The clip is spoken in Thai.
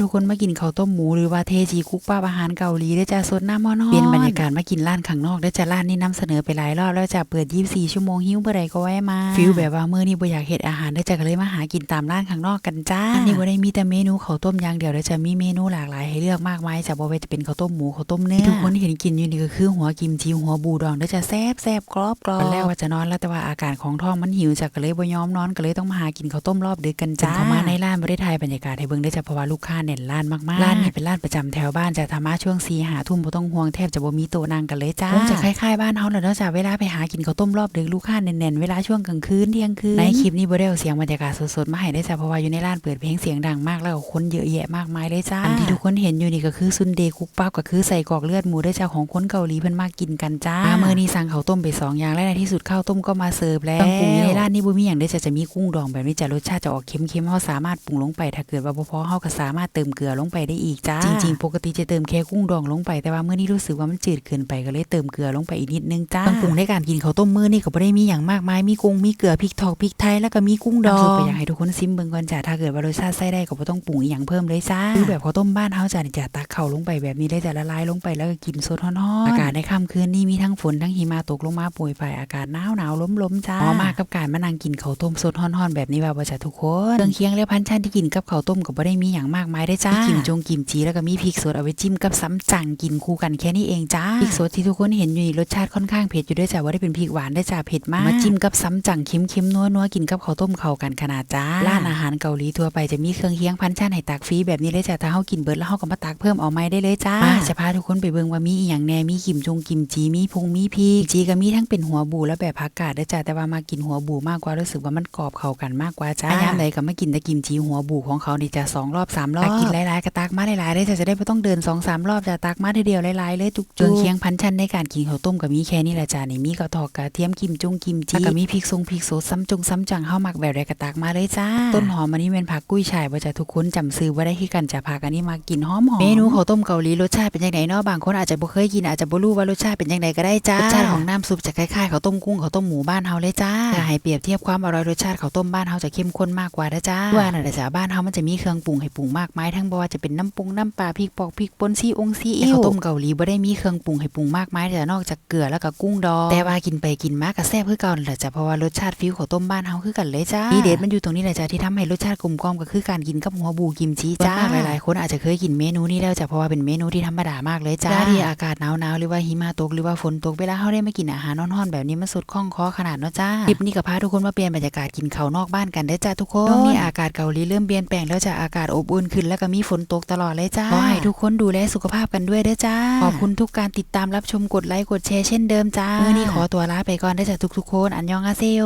ทุกคนมากินข้าวต้มหมูหรือว่าเทจีคุกป้าอาหารเกาหลีได้อจ้าสดหน้าหม้อนอนเป็นบรรยากาศมากินร้านข้างนอกได้อจ้าร้านนี้นำเสนอไปหลายรอบแล้วจ้าเปิด 24 ชั่วโมงหิ้วเมื่อใดก็แวะมาฟิลแบบว่ามื้อนี้บ่อยากเฮ็ดอาหารได้อจ้าก็เลยมาหากินตามร้านข้างนอกกันจ้าอันนี้บ่ได้มีแต่เมนูข้าวต้มอย่างเดียวเด้อจ้ามีเมนูหลากหลายให้เลือกมากมายจ้าบ่ว่าจะเป็นข้าวต้มหมูข้าวต้มเนื้อที่ทุกคนเห็นกินอยู่นี่ก็คือหัวกิมจิหัวบูดองเด้อจ้าแซ่บแซ่บกรอบกรอบตอนแรกว่าจะนอนแล้วแต่ว่าอาการของท้องมันหิวจ้าก็เลยบ่ยอมนอนก็เลยต้องมาหากินข้าวต้มรอบดึกกันจ้าเข้ามาในร้านบ่ได้ถ่ายบรรยากาศให้เบิ่งได้อจ้าเพราะว่าลูกค้าแน่นร้านมากๆร้านนี้เป็นร้านประจำแถวบ้านจ้าธรรมะช่วง4หาทุ่มบ่ต้องห่วงแทบจะบ่มีโต๊ะนั่งกันเลยจ้าคงจะคล้ายๆบ้านเฮาแหละเนาะจ้าเวลาไปหากินข้าวต้มรอบดึกลูกค้าแน่นๆเวลาช่วงกลางคืนเที่ยงคืนในคลิปนี้บ่ได้เอาเสียงบรรยากาศสดๆมาให้ได้จ้าเพราะว่าอยู่ในร้านเปิดเพลงเสียงดังมากแล้วก็คนเยอะแยะมากมายเลยจ้าอันที่ทุกคนเห็นอยู่นี่ก็คือซุนเดคุกปั๊บก็คือใส่กรอกเลือดหมูได้จ้าของคนเกาหลีเพิ่นมากินกันจ้ามามื้อนี้สั่งข้าวต้มไปสองอย่างและในที่สุดข้าวต้มก็มาเสิร์ฟแล้วต้องปรุงอยู่ในร้านนี้บ่มีหยังได้จ้าจะมีกุ้งดองแบบนี้จ้ารสชาติจะออกเค็มๆเฮาสามารถปรุงลงไปถ้าเกิดว่าบ่พอเฮาก็สามารถเติมเกลือลงไปได้อีกจ้า จริง ๆ ปกติจะเติมแค่กุ้งดองลงไปแต่ว่ามื้อนี้รู้สึกว่ามันจืดเกินไปก็เลยเติมเกลือลงไปอีกนิดนึงจ้าต้องปรุงในการกินข้าวต้มมื้อนี้ก็บ่ได้มีหยังมากมายมีกุ้งมีเกลือพริกทอกพริกไทยแล้วก็มีกุ้งดองก็อยากให้ทุกคนซิมเบิ่งก่อนจ้าถ้าเกิดว่ารสชาติใส่ได้ก็บ่ต้องปรุงอีหยังเพิ่มเลยจ้าคือแบบข้าวต้มบ้านเฮาจ้านี่จะตักเข้าลงไปแบบนี้ได้จะละลายลงไปแล้วก็กินสดร้อนๆอากาศในค่ำคืนนี้มีทั้งฝนทั้งหิมะตกลงมาโปรยปลายอากาศหนาวหนาวลมลมๆจ้าเหมาะมากกับการมานั่งกินข้าวต้มสดร้อนๆแบบนี้ว่าบ่จ้าทุกคนเครื่องเคียงและพันธุ์ชันที่กินกับข้าวต้มก็บ่ได้มีหยังมากมายได้จ้ากินจงกิมจีแล้วก็มีพริกสดเอาไว้จิ้มกับซ้ำจังกินคู่กันแค่นี้เองจ้าพริกสดที่ทุกคนเห็นอยู่นี่รสชาติค่อนข้างเผ็ดอยู่ด้วยจ้าว่าได้เป็นพริกหวานได้จ้าเผ็ดมากมาจิ้มกับซ้ำจังเค็มๆนัวๆกินกับข้าวต้มเข้ากันขนาดจ้าร้านอาหารเกาหลีทั่วไปจะมีเครื่องเคียงพันชั้นให้ตักฟรีแบบนี้เลยจ้าถ้าเฮากินเบิดแล้วเฮาก็มาตักเพิ่มเอาไม่ได้เลยจ้ามาจะพาทุกคนไปเบิ่งว่ามีอีหยังแหน่มีกิมจงกิมจีมีพุงมีพริกจีก็มีทั้งเป็นหัวบูและแบบผักกาดได้จ้าแต่ว่ามากินหัวบูมากกว่ารู้สึกว่ามันกรอบเข้ากันมากกว่าจ้ายามใดก็มากินแต่กิมจีหัวบูของเขานี่จะสองรอบสามรอบกินหลายๆก็ตักมาหลายๆได้จ้าจะได้ไม่ต้องเดินสองสามรอบจะตักมาทีเดียวหลายๆเลยจุกๆเครื่องเคียงพันชั้นในการกินข้าวต้มก็มีแค่นี้แหละจ้านี่มีกระทอกกระเทียมกิมจงกิมจีก็มีพริกทรงพริกสดซ้ำจงซ้ำจังเฮาหมักแบบใดก็ตักมาเลยจ้า ต้นหอมอันนี้เป็นผักกุ้ยช่ายบ่จ้าทุกคนจำซื้อบ่ได้คือกันจ้าผักอันนี้มากินหอมหอมเมนูข้าวต้มเกาหลีรสชาติเป็นจังไดเนาะบางคนอาจจะบ่เคยกินอาจจะบ่รู้ว่ารสชาติเป็นจังไดก็ได้จ้ารสชาติของน้ำซุปจะคล้ายๆข้าวต้มกุ้งข้าวต้มหมูบ้านเฮาเลยจ้าถ้าให้เปรียบเทียบความอร่อยรสชาติข้าวต้มบ้านเฮาจะเข้มข้นมากกว่าเด้อจ้าว่าน่ะเด้อจ้าบ้านเฮามันจะมีเครื่องปรุงให้ปรุงมากมายทั้งบ่ว่าจะเป็นน้ำปรุงน้ำปลาพริกปอกพริกป่นซีองซีอิ๊วข้าวต้มเกาหลีบ่ได้มีเครื่องปรุงให้ปรุงมากมายแต่นอกจากเกลือแล้วก็กุ้งดองแต่ว่ากินไปกินมาก็แซ่บคือเก่านั่นแหละจ้าเพราะว่ารสชาติฟิวข้าวต้มบ้านเฮาคือกันเลยจ้าดีเด็ดมันอยู่ตรงนี้แหละจ้าที่ทำให้รสชาติกลมกล่อมก็คือการกินกับหัวบูกิมจิจ้าหลายๆคนอาจจะเคยกินเมนูนี้แล้วจ้ะเพราะว่าเป็นเมนูที่ธรรมดามากเลยจ้าที่อากาศหนาวๆหรือว่าหิมะตกหรือว่าฝนตกเวลาเฮาได้มากินอาหารร้อนๆแบบนี้มันสุดคล่องคอขนาดเนาะจ้าคลิปนี้ก็พาทุกคนมาเปลี่ยนบรรยากาศกินข้าวนอกบ้านกันได้อจ้าทุกคนช่วงนี้อากาศเกาหลีเริ่มเปลี่ยนแปลงแล้วจ้ะอากาศอบอุ่นขึ้นแล้วก็มีฝนตกตลอดเลยจ้าขอให้ทุกคนดูแลสุขภาพกันด้วยเด้อจ้า ขอบคุณทุกการติดตามรับชมกดไลค์กดแชร์เช่นเดิมจ้ามื้อนี้ขอตัวลาไปก่อนได้อจ้ะทุกๆคน อันยองอาเซโย